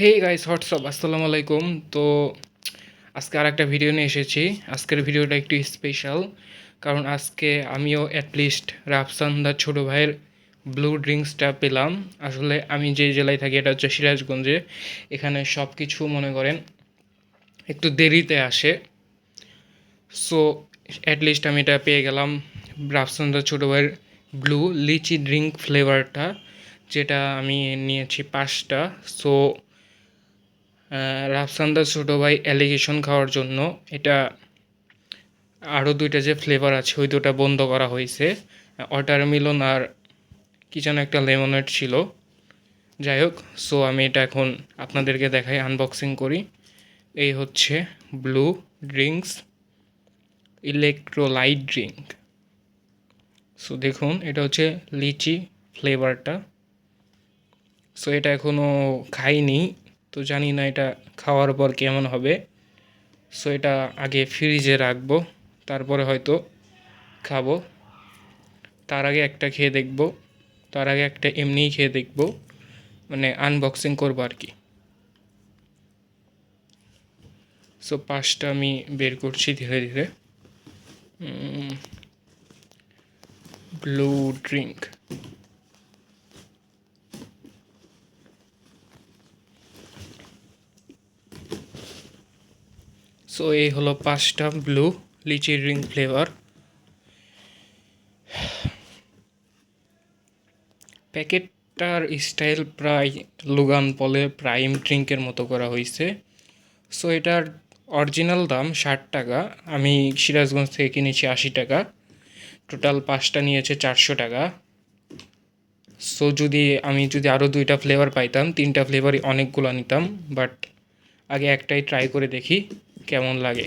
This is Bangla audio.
হে গাইস হোয়াটসঅ্যাপ আসসালামু আলাইকুম তো আজকে আর একটা ভিডিও নিয়ে এসেছি। আজকের ভিডিওটা একটু স্পেশাল কারণ আজকে আমিও অ্যাটলিস্ট রাফসানদার ছোটো ভাইয়ের ব্লু ড্রিঙ্কসটা পেলাম। আসলে আমি যে জেলায় থাকি, এটা হচ্ছে সিরাজগঞ্জে। এখানে সব কিছু মনে করেন একটু দেরিতে আসে। সো অ্যাটলিস্ট আমি এটা পেয়ে গেলাম রাফসানদার ছোটো ভাইয়ের ব্লু লিচি ড্রিঙ্ক ফ্লেভারটা যেটা আমি নিয়েছি পাঁচটা। সো রাফসান্দার ছোটো ভাই অ্যালিগেশন খাওয়ার জন্য। এটা আরও দুইটা যে ফ্লেভার আছে, ওই দুটা বন্ধ করা হয়েছে। ওয়াটারমেলন আর কি যেন একটা লেমনেড ছিল। যাই হোক সো আমি এটা এখন আপনাদেরকে দেখাই আনবক্সিং করি। এই হচ্ছে blue drinks electrolyte drink so দেখুন, এটা হচ্ছে লিচি ফ্লেভারটা সো এটা এখনও খাইনি। তো জানি না এটা খাওয়ার পর কেমন হবে। সো এটা আগে ফ্রিজে রাখব, তারপরে হয়তো খাব। তার আগে একটা খেয়ে দেখব, তার আগে একটা এমনিই খেয়ে দেখব মানে আনবক্সিং করব আর কি। সো পাঁচটা আমি বের করছি ধীরে ধীরে। ব্লু ড্রিঙ্ক সো এই হলো পাঁচটা ব্লু লিচি ড্রিঙ্ক ফ্লেভার। প্যাকেটটার স্টাইল প্রায় লুগান পলে প্রাইম ড্রিঙ্কের মতো করা হয়েছে সো এটার অরিজিনাল দাম ষাট টাকা, আমি সিরাজগঞ্জ থেকে কিনেছি আশি টাকা। টোটাল পাঁচটা নিয়েছে চারশো টাকা। সো যদি আমি যদি আরও দুইটা ফ্লেভার পাইতাম, তিনটা ফ্লেভারই অনেকগুলো নিতাম, বাট আগে একটাই ট্রাই করে দেখি। কেমন লাগে?